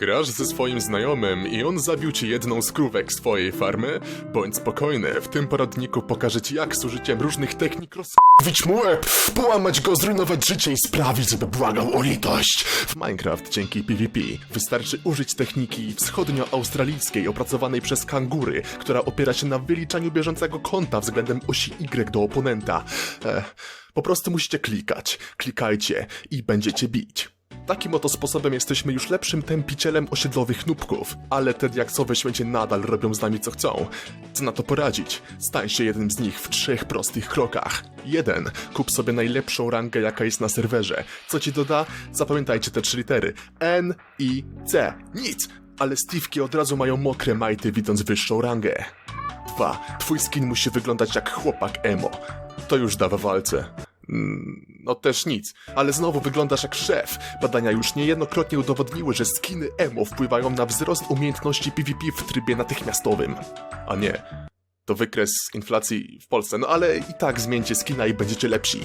Grasz ze swoim znajomym i on zabił ci jedną z krówek z twojej farmy? Bądź spokojny, w tym poradniku pokażę ci jak z użyciem różnych technik roz... Wić mu łeb, połamać go, zrujnować życie i sprawić, żeby błagał o litość. W Minecraft dzięki PvP wystarczy użyć techniki wschodnioaustralijskiej opracowanej przez kangury, która opiera się na wyliczaniu bieżącego kąta względem osi Y do oponenta. E, po prostu musicie klikać, klikajcie i będziecie bić. Takim oto sposobem jesteśmy już lepszym tępicielem osiedlowych nubków, ale te diaksowe święcie nadal robią z nami co chcą. Co na to poradzić? Stań się jednym z nich w trzech prostych krokach. Jeden. Kup sobie najlepszą rangę jaka jest na serwerze. Co ci doda? Zapamiętajcie te trzy litery. N, I, C. Nic! Ale Steve'ki od razu mają mokre majty widząc wyższą rangę. 2. Twój skin musi wyglądać jak chłopak emo. To już da w walce. Mm, No też nic, ale znowu wyglądasz jak szef. Badania już niejednokrotnie udowodniły, że skiny emo wpływają na wzrost umiejętności PvP w trybie natychmiastowym. A nie, to wykres inflacji w Polsce, no ale i tak zmieńcie skina i będziecie lepsi.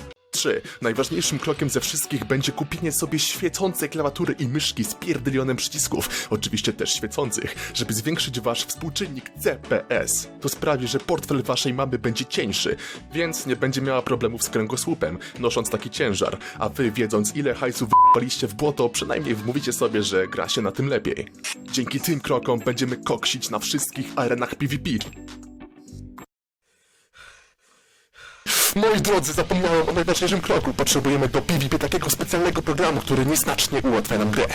3. Najważniejszym krokiem ze wszystkich będzie kupienie sobie świecącej klawiatury i myszki z pierdylionem przycisków, oczywiście też świecących, żeby zwiększyć wasz współczynnik CPS. To sprawi, że portfel waszej mamy będzie cieńszy, więc nie będzie miała problemów z kręgosłupem, nosząc taki ciężar, a wy wiedząc ile hajsu wypaliście w błoto, przynajmniej wmówicie sobie, że gra się na tym lepiej. Dzięki tym krokom będziemy koksić na wszystkich arenach PvP, Moi drodzy, zapomniałem o najważniejszym kroku. Potrzebujemy do PvP takiego specjalnego programu, który nieznacznie ułatwia nam grę.